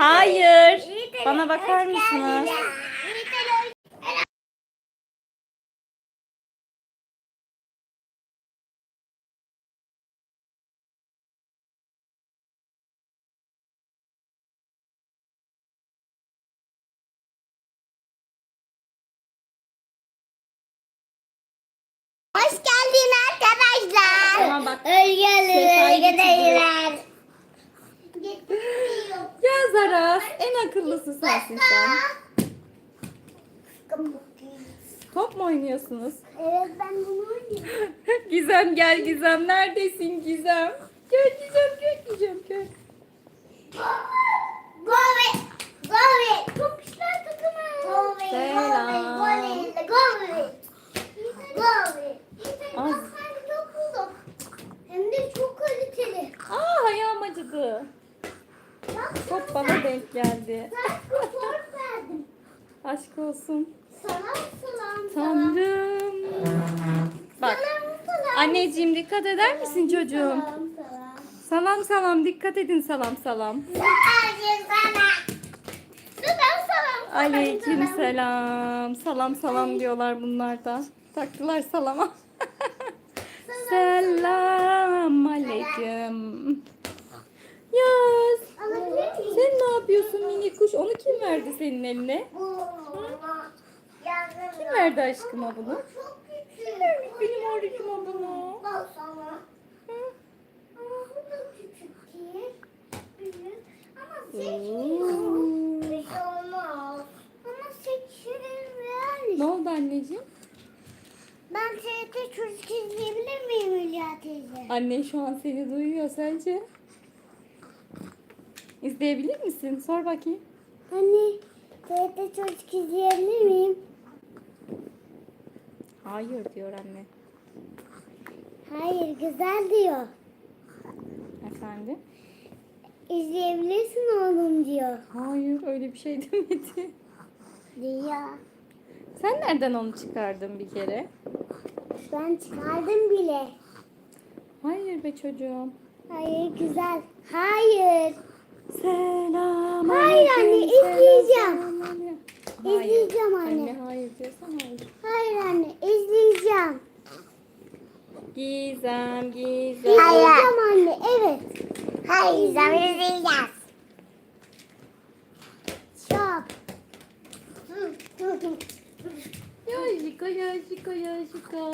Hayır. Bana bakar mısınız? Hoş geldin arkadaşlar. Tamam bak. Hoş geldin Sefa'yı arkadaşlar. Zaras en akıllısı sensin sen. Top mu oynuyorsunuz? Evet ben bunu oynuyorum. Gizem gel Gizem. Neredesin Gizem? Gel Gizem gel Gizem gel. Gol Gol Çok güzel takımı. Gol Selam. Gol Gol Gol Az. Hem de çok kaliteli. Aa ayağım acıdı. Top bana denk geldi. Aşk olsun. Salam. Tanrım. Bak. Anneciğim dikkat eder misin çocuğum? Salam salam. Dikkat edin sana. Salam salam. Aleyküm selam. Salam salam diyorlar bunlar da. Taktılar salama. Selam aleyküm. Yaz. Sen ne yapıyorsun mini kuş? Onu kim verdi senin eline? Kim verdi aşkıma bunu? Çok küçük. Benim orucuma bunu. Ne oldu anneciğim? Ben TRT çocuk izleyebilir miyim Hülya teyze? Anne şu an seni duyuyor sence? İzleyebilir misin? Sor bakayım. Anne TRT çocuk izleyebilir miyim? Hayır diyor anne. Hayır güzel diyor. Efendim? İzleyebilirsin oğlum diyor. Hayır öyle bir şey demedi. Diyor. Sen nereden onu çıkardın bir kere? Ben çıkardım bile. Hayır be çocuğum. Hayır güzel. Hayır. Selam. Hayır anne, izleyeceğim. İzleyeceğim anne. Hayır diyorsan hayır. Hayır anne izleyeceğim. Gizem, Gizem. İzleyeceğim anne evet. Hayır izleyeceğiz. Stop. Ya şika ya şika ya şika.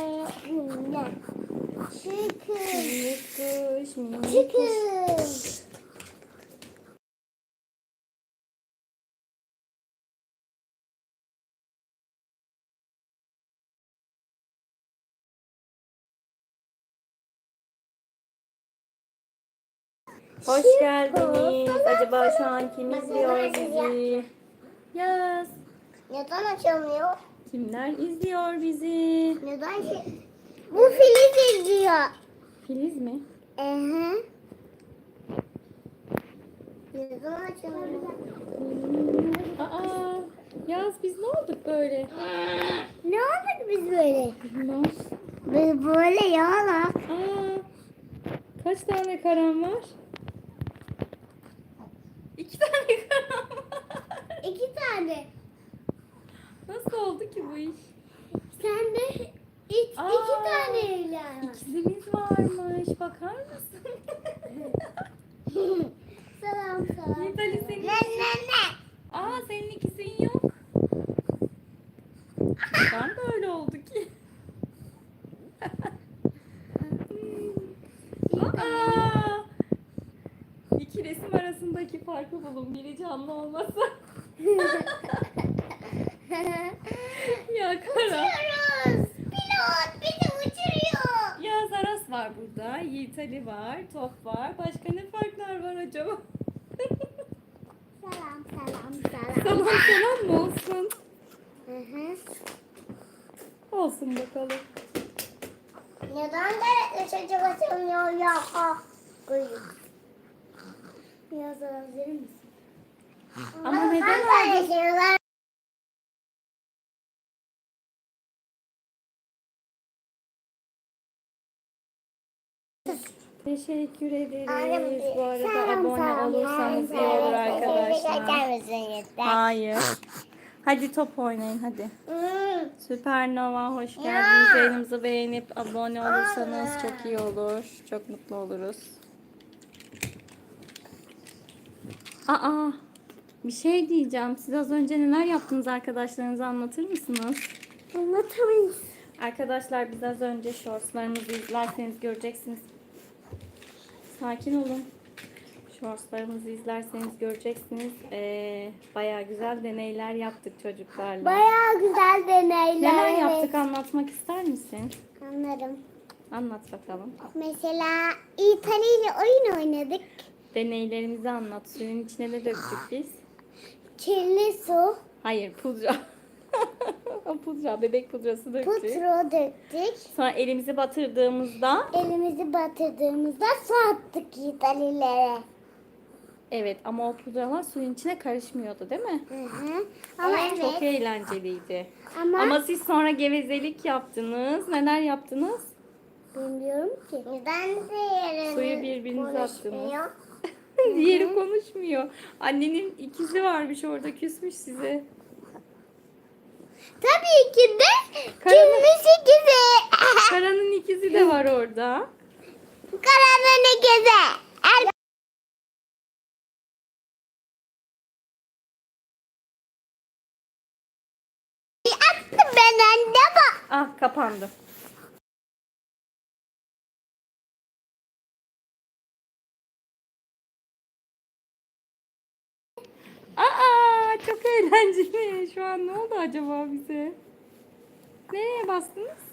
Çıkın. Minik kuş, minik kuş. Hoş geldiniz. Acaba şu an kim izliyor bizi? Yaz. Neden açılmıyor? Kimler izliyor bizi? Neden şey? Bu Filiz izliyor. Filiz mi? Ehe. Neden açılmıyor? Aa, Yaz biz ne olduk böyle? Ne olduk biz böyle? Bilmem. Biz böyle yağla. Aa, kaç tane karam var? İki tane karam var. İki tane. Nasıl oldu ki bu iş? Sen de iki, Aa. iki tane evlen. İkizimiz varmış. Bakar mısın? Selam selam. Nidali senin Ne ne ne? Aa senin ikizin yok. Neden böyle oldu ki? Aa! İki resim bulun. Biri canlı olmasa. ya Kara. Uçuyoruz. Pilot bizi uçuruyor. Ya Zaras var burada. Yiğit Ali var. Top var. Başka ne farklar var acaba? Selam selam selam. Salam selam mı olsun? Hı hı. Olsun bakalım. Neden de çocuk açılmıyor ya? Ah. Biraz hazır mısın? Ama neden şeyler Teşekkür ederiz. Bu arada abone olursanız iyi olur arkadaşlar. Misin? Hayır. Hadi top oynayın hadi. Hmm. Süpernova hoş geldiniz. Yayınımızı beğenip abone olursanız çok iyi olur. Çok mutlu oluruz. Aa, bir şey diyeceğim. Siz az önce neler yaptınız arkadaşlarınıza anlatır mısınız? Anlatamayız. Arkadaşlar biz az önce shortslarımızı izlerseniz göreceksiniz. Sakin olun. Shortslarımızı izlerseniz göreceksiniz. Ee, bayağı güzel deneyler yaptık çocuklarla. Bayağı güzel deneyler. Neler evet. yaptık anlatmak ister misin? Anlarım. Anlat bakalım. Mesela İtalya ile oyun oynadık. Deneylerimizi anlat. Suyun içine de döktük biz. Kirli su, Hayır pudra. pudra, bebek pudrası döktük. putru döktük. Sonra elimizi batırdığımızda Elimizi batırdığımızda su attık İtalya'lara. evet ama o pudralar suyun içine karışmıyordu değil mi? Hı hı. Ama evet. Çok eğlenceliydi. Ama, Ama siz sonra gevezelik yaptınız. Neler yaptınız? bilmiyorum ki. Ben de Suyu birbirinize attınız. Diğeri konuşmuyor. Annenin ikizi varmış orada küsmüş size. Tabii ki de Karanlık. kimisi gibi. Karanın ikizi de var orada. Karanlık geze. Er... Attım ben anne bak. Ah kapandı. Aa çok eğlenceli. Şu an ne oldu acaba bize? Nereye bastınız?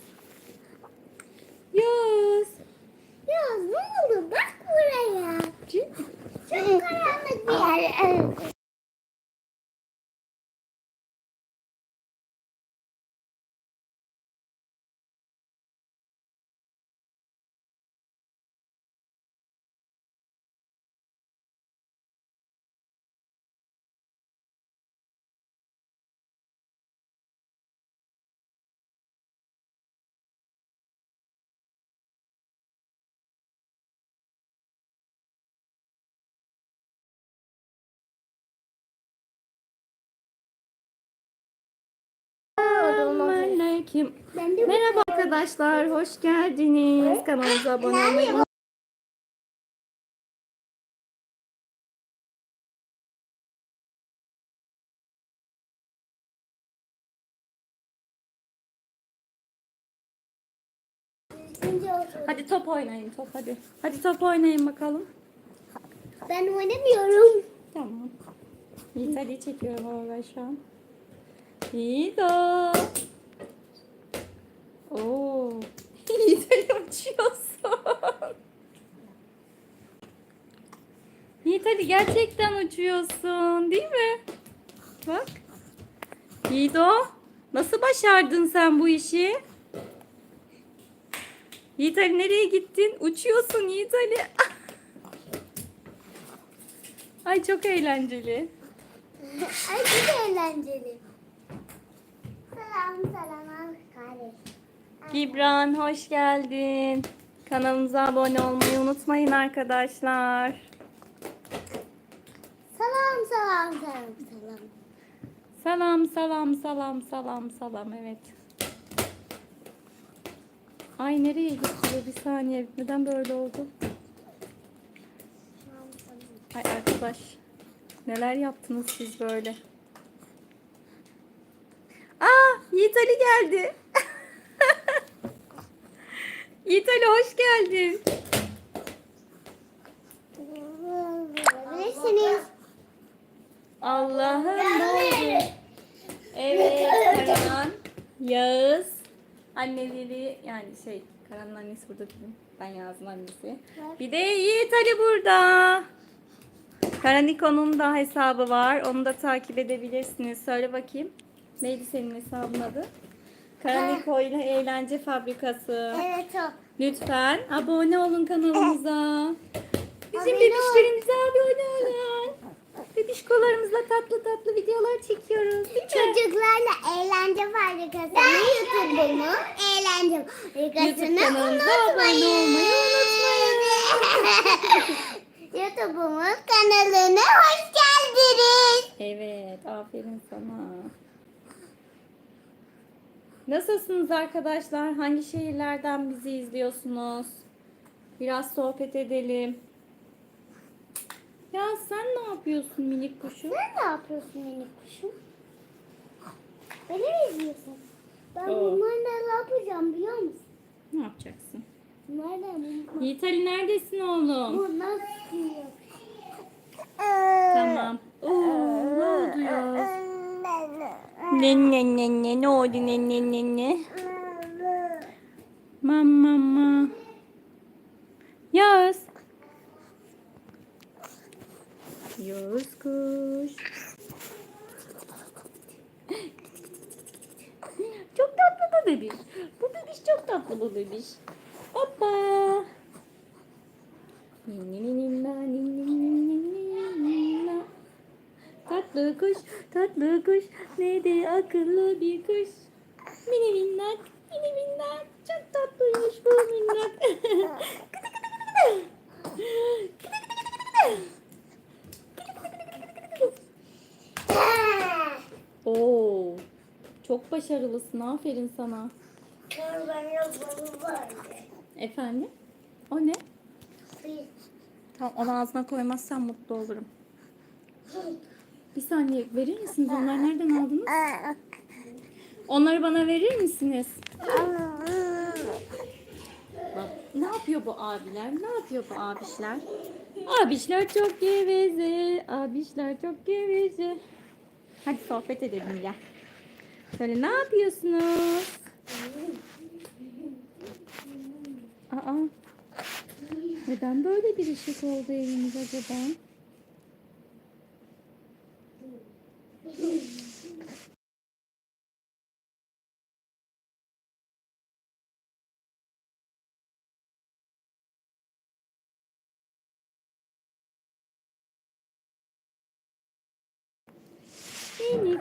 De Merhaba arkadaşlar, hoş geldiniz. Kanalımıza abone olmayı. Hadi top oynayın, top hadi. Hadi top oynayın bakalım. Ben oynamıyorum. Tamam. Yiğit Ali çekiyorum ama ben şu an. Yiğido. Oo. Yiğit Ali uçuyorsun. Yiğit Ali gerçekten uçuyorsun değil mi? Bak. Yiğido. Nasıl başardın sen bu işi? Yiğit Ali nereye gittin? Uçuyorsun Yiğit Ali. Ay çok eğlenceli. Ay çok eğlenceli. Selam selam kardeş. Gibran hoş geldin. Kanalımıza abone olmayı unutmayın arkadaşlar. Selam selam selam selam. Salam salam salam salam salam evet. Ay nereye gitti? Bir saniye. Neden böyle oldu? Ay arkadaş. Neler yaptınız siz böyle? Aa Yiğit Ali geldi. Yiğit Ali hoş geldin. Bilirsiniz. Allah'ım ne oldu? Evet Karaman, Yağız, anneleri yani şey Karan'ın annesi burada değil? Ben Yağız'ın annesi. Bir de Yiğit Ali burada. Karaniko'nun da hesabı var. Onu da takip edebilirsiniz. Söyle bakayım. Neydi senin hesabın adı? Karaniko ile Eğlence Fabrikası. Evet o. Lütfen abone olun kanalımıza. Bizim Abone bebişlerimize abone olun. Bebişkolarımızla tatlı tatlı videolar çekiyoruz değil mi? Çocuklarla eğlence fabrikasını YouTube'umu eğlence YouTube fabrikasını kanalımıza abone olmayı unutmayın. YouTube'umuz kanalına hoş geldiniz. Evet, aferin sana. Nasılsınız arkadaşlar? Hangi şehirlerden bizi izliyorsunuz? Biraz sohbet edelim. Ya sen ne yapıyorsun minik kuşum? Sen ne yapıyorsun minik kuşum? Beni mi izliyorsun? Ben Oo. bunlarla ne yapacağım biliyor musun? Ne yapacaksın? Bunlarla Yiğit Ali neredesin oğlum? Bunlar sıkıyor. Tamam. Oo, ne oldu ya? Ne ne ne ne ne oldu ne ne ne ne? Mama mama. Yağız. Yağız kuş. Çok tatlı bu bebiş. Bu bebiş çok tatlı bu bebiş. Hoppa. Ninninina, ninninina. Tatlı kuş, tatlı kuş, ne de akıllı bir kuş. Mini minnak, mini minnak, çok tatlıymış bu minnak. Oo, çok başarılısın, aferin sana. Efendim? O ne? Tamam, onu ağzına koymazsan mutlu olurum. Bir saniye verir misiniz? Onlar nereden aldınız? Onları bana verir misiniz? Bak, ne yapıyor bu abiler? Ne yapıyor bu abişler? Abişler çok geveze. Abişler çok geveze. Hadi sohbet edelim gel. Söyle ne yapıyorsunuz? Aa. Neden böyle bir ışık oldu evimiz acaba? Minik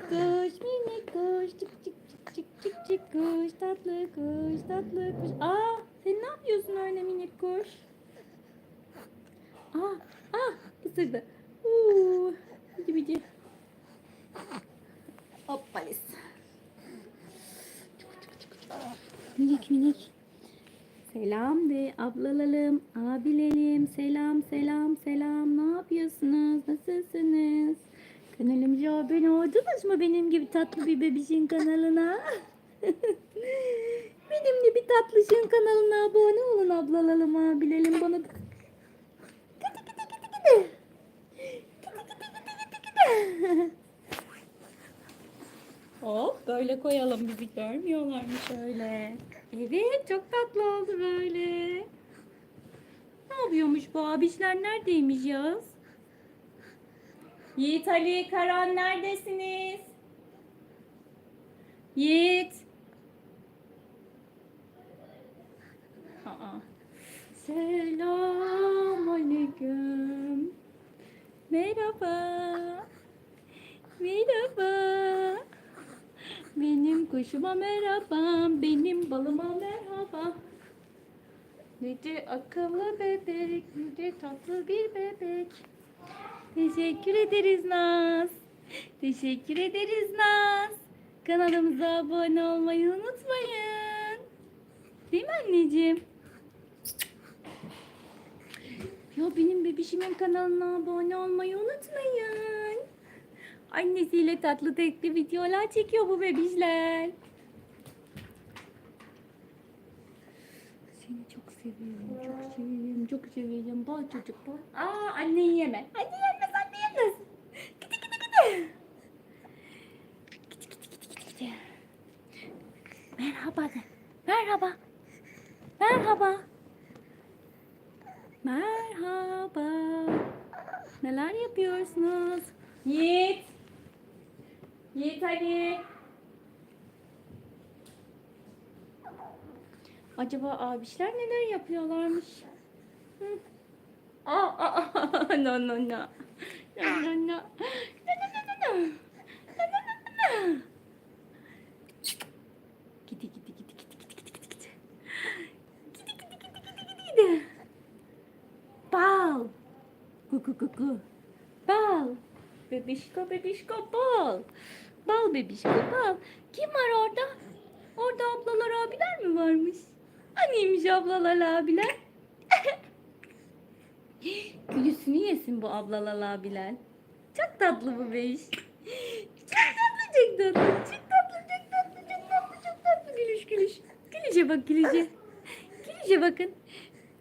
kuş, minik kuş, çık çık çık çık çık çık kuş, tatlı kuş, tatlı kuş. Aa, sen ne yapıyorsun öyle minik kuş? Aa, aa, ısırdı. Uuu, bici. Hoppalis. Minik minik. Selam de ablalalım, abilelim. Selam, selam, selam. Ne yapıyorsunuz? Nasılsınız? Kanalımıza abone oldunuz mu benim gibi tatlı bir bebişin kanalına? benim gibi tatlışın kanalına abone olun ablalalım, abilelim. Bana da... Hop böyle koyalım bizi görmüyorlarmış öyle. Evet çok tatlı oldu böyle. Ne yapıyormuş bu abişler neredeymiş Yağız? Yiğit Ali Karan neredesiniz? Yiğit. Aa. Selam aleyküm. Merhaba. Merhaba. Benim kuşuma merhaba, benim balıma merhaba. Ne de akıllı bebek, ne de tatlı bir bebek. Teşekkür ederiz Naz. Teşekkür ederiz Naz. Kanalımıza abone olmayı unutmayın. Değil mi anneciğim? Ya benim bebişimin kanalına abone olmayı unutmayın. Annesiyle tatlı tekli videolar çekiyor bu bebişler. Seni çok seviyorum, çok seviyorum, çok seviyorum. Bak çocuk bak. Aa anneyi yeme. Anne yenmez, anne yenmez. Gidi gidi gidi. Gidi gidi gidi gidi gidi. Merhaba de. Merhaba. Merhaba. Merhaba. Neler yapıyorsunuz? Yiğit. Yiğit Ali. Acaba abişler neler yapıyorlarmış? Hı? Aa, aa, aa, no no no. No no no. No no no no. No no no no. Gidi gidi gidi gidi gidi gidi gidi. Gidi gidi gidi gidi gidi gidi. ku ku ku. Bal. Bebişko bebişko bal. Bal bebişko bal. Kim var orada? Orada ablalar abiler mi varmış? Aniymiş ablalar abiler? Gülüsünü yesin bu ablalar abiler. Çok tatlı bu beş. Çok tatlı çok tatlı. Çok tatlı çok tatlı çok tatlı çok tatlı. Gülüş gülüş. Gülüşe bak gülüşe. Gülüşe bakın.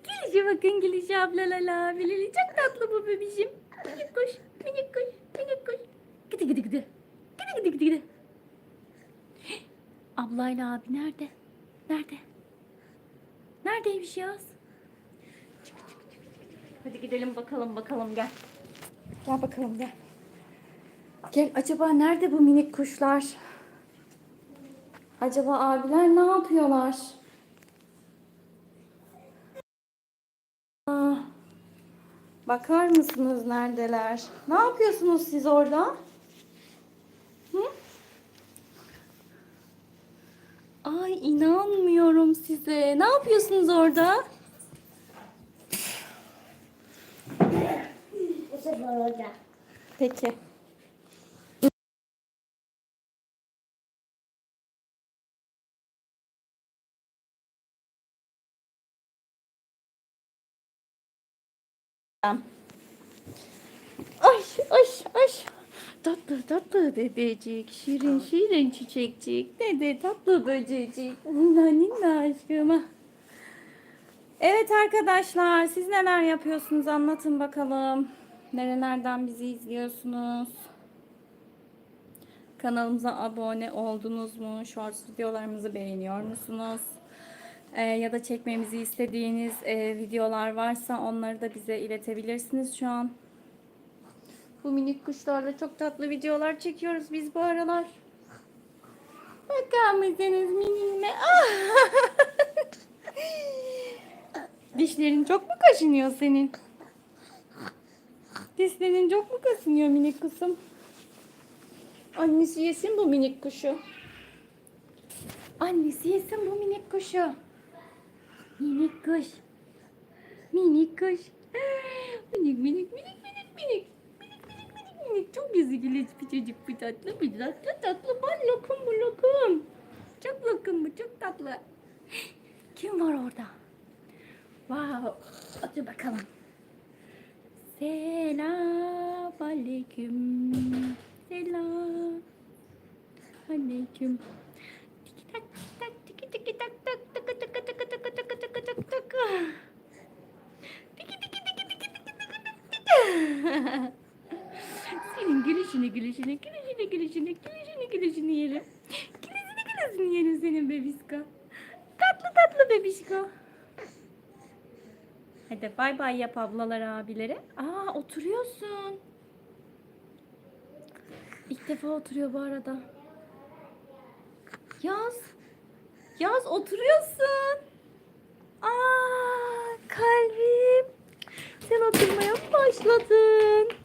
Gülüşe bakın gülüşe ablalar abileri. Çok tatlı bu bebişim. Minik kuş minik kuş minik kuş. Gidi gidi gidi. Gidi gidi gidi. Ablayla abi nerede? Nerede? Neredeymiş Yaz? Hadi gidelim bakalım bakalım gel. Gel bakalım gel. Gel acaba nerede bu minik kuşlar? Acaba abiler ne yapıyorlar? Aa, bakar mısınız neredeler? Ne yapıyorsunuz siz orada? Hı? Ay inanmıyorum size. Ne yapıyorsunuz orada? Bu sefer orada. Peki. Ay ay ay. Tatlı tatlı bebecik, şirin şirin çiçekçik, ne de tatlı böcecik. Ninna ninna aşkıma. Evet arkadaşlar siz neler yapıyorsunuz anlatın bakalım. Nerelerden bizi izliyorsunuz? Kanalımıza abone oldunuz mu? Shorts videolarımızı beğeniyor musunuz? Ee, ya da çekmemizi istediğiniz e, videolar varsa onları da bize iletebilirsiniz şu an. Bu minik kuşlarla çok tatlı videolar çekiyoruz biz bu aralar. Bakar mısınız minime? Dişlerin çok mu kaşınıyor senin? Dişlerin çok mu kaşınıyor minik kızım? Annesi yesin bu minik kuşu. Annesi yesin bu minik kuşu. Minik kuş. Minik kuş. Minik minik minik minik. Minik minik. Çok güzel bir çocuk bu tatlı bir tatlı tatlı. Bal lokum bu lokum. Çok lokum bu çok tatlı. Kim var orada? Wow. Hadi bakalım. Selam aleyküm. Selam aleyküm. Tiki tak tiki tak tiki tiki tak tak tıkı tıkı tıkı tıkı tıkı tıkı tıkı tıkı. Tiki tiki tiki tiki tiki tıkı tıkı. Gülüşünü gülüşünü gülüşünü gülüşünü gülüşünü gülüşünü yerim. Gülüşünü gülüşünü yerim senin bebisko. Tatlı tatlı bebişko. Hadi bay bay yap ablalar abilere. Aa oturuyorsun. İlk defa oturuyor bu arada. Yaz. Yaz oturuyorsun. Aa kalbim. Sen oturmaya başladın?